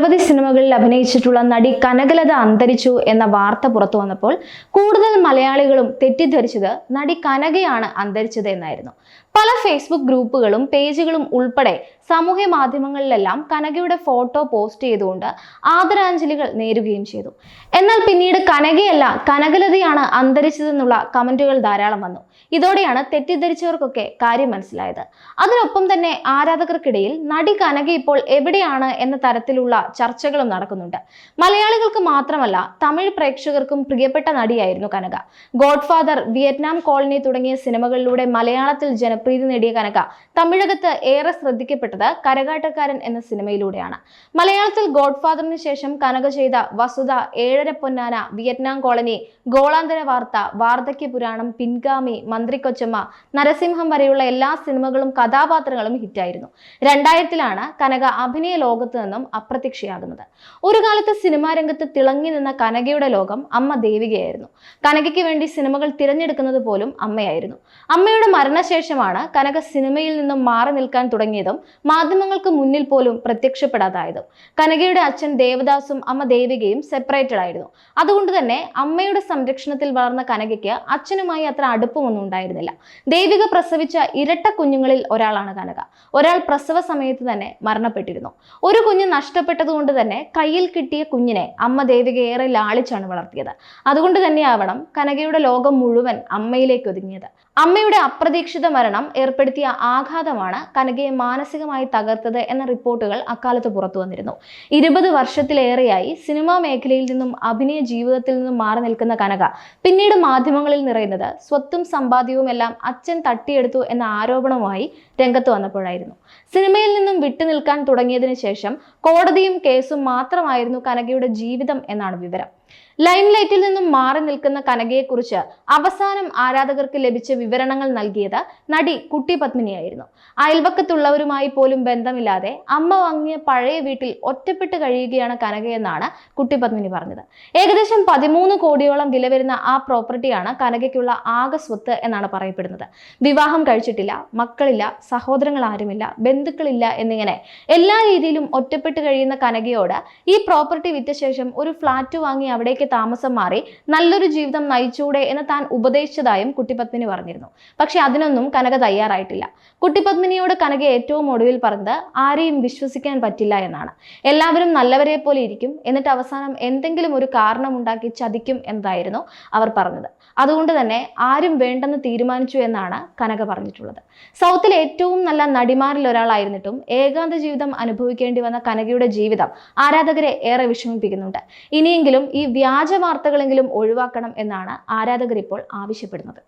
നിരവധി സിനിമകളിൽ അഭിനയിച്ചിട്ടുള്ള നടി കനകലത അന്തരിച്ചു എന്ന വാർത്ത പുറത്തു വന്നപ്പോൾ കൂടുതൽ മലയാളികളും തെറ്റിദ്ധരിച്ചത് നടി കനകയാണ് അന്തരിച്ചത് എന്നായിരുന്നു. പല ഫേസ്ബുക്ക് ഗ്രൂപ്പുകളും പേജുകളും ഉൾപ്പെടെ സാമൂഹ്യ മാധ്യമങ്ങളിലെല്ലാം കനകയുടെ ഫോട്ടോ പോസ്റ്റ് ചെയ്തുകൊണ്ട് ആദരാഞ്ജലികൾ നേരുകയും ചെയ്തു. എന്നാൽ പിന്നീട് കനകയല്ല കനകലതയാണ് അന്തരിച്ചതെന്നുള്ള കമന്റുകൾ ധാരാളം വന്നു. ഇതോടെയാണ് തെറ്റിദ്ധരിച്ചവർക്കൊക്കെ കാര്യം മനസ്സിലായത്. അതിനൊപ്പം തന്നെ ആരാധകർക്കിടയിൽ നടി കനക ഇപ്പോൾ എവിടെയാണ് എന്ന തരത്തിലുള്ള ചർച്ചകളും നടക്കുന്നുണ്ട്. മലയാളികൾക്ക് മാത്രമല്ല തമിഴ് പ്രേക്ഷകർക്കും പ്രിയപ്പെട്ട നടിയായിരുന്നു കനക. ഗോഡ്ഫാദർ വിയറ്റ്നാം കോളനി തുടങ്ങിയ സിനിമകളിലൂടെ മലയാളത്തിൽ ജനപ്രീതി നേടിയ കനക തമിഴകത്ത് ഏറെ ശ്രദ്ധിക്കപ്പെട്ടത് കരകാട്ടക്കാരൻ എന്ന സിനിമയിലൂടെയാണ്. മലയാളത്തിൽ ഗോഡ്ഫാദറിന് ശേഷം കനക ചെയ്ത വസുധ ഏഴര പൊന്നാന വിയറ്റ്നാം കോളനി ഗോളാന്തര വാർത്ത വാർദ്ധക്യ പുരാണം പിൻഗാമി മന്ത്രിക്കൊച്ചമ്മ നരസിംഹം വരെയുള്ള എല്ലാ സിനിമകളും കഥാപാത്രങ്ങളും ഹിറ്റായിരുന്നു. രണ്ടായിരത്തിലാണ് കനക അഭിനയ ലോകത്ത് നിന്നും അപ്രത്യക്ഷയാകുന്നത്. ഒരു കാലത്ത് സിനിമാ രംഗത്ത് തിളങ്ങി നിന്ന കനകയുടെ ലോകം അമ്മ ദേവികയായിരുന്നു. കനകയ്ക്ക് വേണ്ടി സിനിമകൾ തിരഞ്ഞെടുക്കുന്നത് പോലും അമ്മയായിരുന്നു. അമ്മയുടെ മരണശേഷമാണ് കനക സിനിമയിൽ നിന്നും മാറി നിൽക്കാൻ തുടങ്ങിയതും മാധ്യമങ്ങൾക്ക് മുന്നിൽ പോലും പ്രത്യക്ഷപ്പെടാതായതും. കനകയുടെ അച്ഛൻ ദേവദാസും അമ്മ ദേവികയും സെപ്പറേറ്റഡ് ആയിരുന്നു. അതുകൊണ്ട് തന്നെ അമ്മയുടെ സംരക്ഷണത്തിൽ വളർന്ന കനകയ്ക്ക് അച്ഛനുമായി അത്ര അടുപ്പമൊന്നും ഉണ്ടായിരുന്നില്ല. ദേവിക പ്രസവിച്ച ഇരട്ട കുഞ്ഞുങ്ങളിൽ ഒരാളാണ് കനക. ഒരാൾ പ്രസവ സമയത്ത് തന്നെ മരണപ്പെട്ടിരുന്നു. ഒരു കുഞ്ഞ് നഷ്ടപ്പെട്ടതുകൊണ്ട് തന്നെ കയ്യിൽ കിട്ടിയ കുഞ്ഞിനെ അമ്മ ദേവിക ഏറെ ലാളിച്ചാണ് വളർത്തിയത്. അതുകൊണ്ട് തന്നെയാവണം കനകയുടെ ലോകം മുഴുവൻ അമ്മയിലേക്ക് ഒതുങ്ങിയത്. അമ്മയുടെ അപ്രതീക്ഷിത മരണം ഏർപ്പെടുത്തിയ ആഘാതമാണ് കനകയെ മാനസികമായി തകർത്തത് എന്ന റിപ്പോർട്ടുകൾ അക്കാലത്ത് പുറത്തു വന്നിരുന്നു. ഇരുപത് വർഷത്തിലേറെയായി സിനിമാ മേഖലയിൽ നിന്നും അഭിനയ ജീവിതത്തിൽ നിന്നും മാറി നിൽക്കുന്ന കനക പിന്നീട് മാധ്യമങ്ങളിൽ നിറയുന്നത് സ്വത്തും സമ്പാദ്യവും എല്ലാം അച്ഛൻ തട്ടിയെടുത്തു എന്ന ആരോപണവുമായി രംഗത്ത് വന്നപ്പോഴായിരുന്നു. സിനിമയിൽ നിന്നും വിട്ടുനിൽക്കാൻ തുടങ്ങിയതിനു ശേഷം കോടതിയും കേസും മാത്രമായിരുന്നു കനകയുടെ ജീവിതം എന്നാണ് വിവരം. ലൈംലൈറ്റിൽ നിന്നും മാറി നിൽക്കുന്ന കനകയെക്കുറിച്ച് അവസാനം ആരാധകർക്ക് ലഭിച്ച വിവരണങ്ങൾ നൽകിയത് നടി കുട്ടി പത്മിനിയായിരുന്നു. അയൽവക്കത്തുള്ളവരുമായി പോലും ബന്ധമില്ലാതെ അമ്മ വാങ്ങിയ പഴയ വീട്ടിൽ ഒറ്റപ്പെട്ട് കഴിയുകയാണ് കനകയെന്നാണ് കുട്ടി പത്മിനി പറഞ്ഞത്. ഏകദേശം പതിമൂന്ന് കോടിയോളം വില വരുന്ന ആ പ്രോപ്പർട്ടിയാണ് കനകയ്ക്കുള്ള ആകെ സ്വത്ത് എന്നാണ് പറയപ്പെടുന്നത്. വിവാഹം കഴിച്ചിട്ടില്ല മക്കളില്ല സഹോദരങ്ങൾ ആരുമില്ല ബന്ധുക്കളില്ല എന്നിങ്ങനെ എല്ലാ രീതിയിലും ഒറ്റപ്പെട്ട് കഴിയുന്ന കനകയോട് ഈ പ്രോപ്പർട്ടി വിറ്റ ശേഷം ഒരു ഫ്ലാറ്റ് വാങ്ങി അവിടേക്ക് താമസം മാറി നല്ലൊരു ജീവിതം നയിച്ചൂടെ എന്ന് താൻ ഉപദേശിച്ചതായും കുട്ടിപത്മിനി പറഞ്ഞിരുന്നു. പക്ഷെ അതിനൊന്നും കനക തയ്യാറായിട്ടില്ല. കുട്ടിപത്മിനിയോട് കനക ഏറ്റവും ഒടുവിൽ പറഞ്ഞത് ആരെയും വിശ്വസിക്കാൻ പറ്റില്ല എന്നാണ്. എല്ലാവരും നല്ലവരെ പോലെ ഇരിക്കും എന്നിട്ട് അവസാനം എന്തെങ്കിലും ഒരു കാരണമുണ്ടാക്കി ചതിക്കും എന്നതായിരുന്നു അവർ പറഞ്ഞത്. അതുകൊണ്ട് തന്നെ ആരും വേണ്ടെന്ന് തീരുമാനിച്ചു എന്നാണ് കനക പറഞ്ഞിട്ടുള്ളത്. സൗത്തിലെ ഏറ്റവും നല്ല നടിമാരിൽ ഒരാളായിരുന്നിട്ടും ഏകാന്ത ജീവിതം അനുഭവിക്കേണ്ടി വന്ന കനകയുടെ ജീവിതം ആരാധകരെ ഏറെ വിഷമിപ്പിക്കുന്നുണ്ട്. ഇനിയെങ്കിലും ഈ വ്യാജ വാർത്തകളെങ്കിലും ഒഴിവാക്കണം എന്നാണ് ആരാധകർ ഇപ്പോൾ ആവശ്യപ്പെടുന്നത്.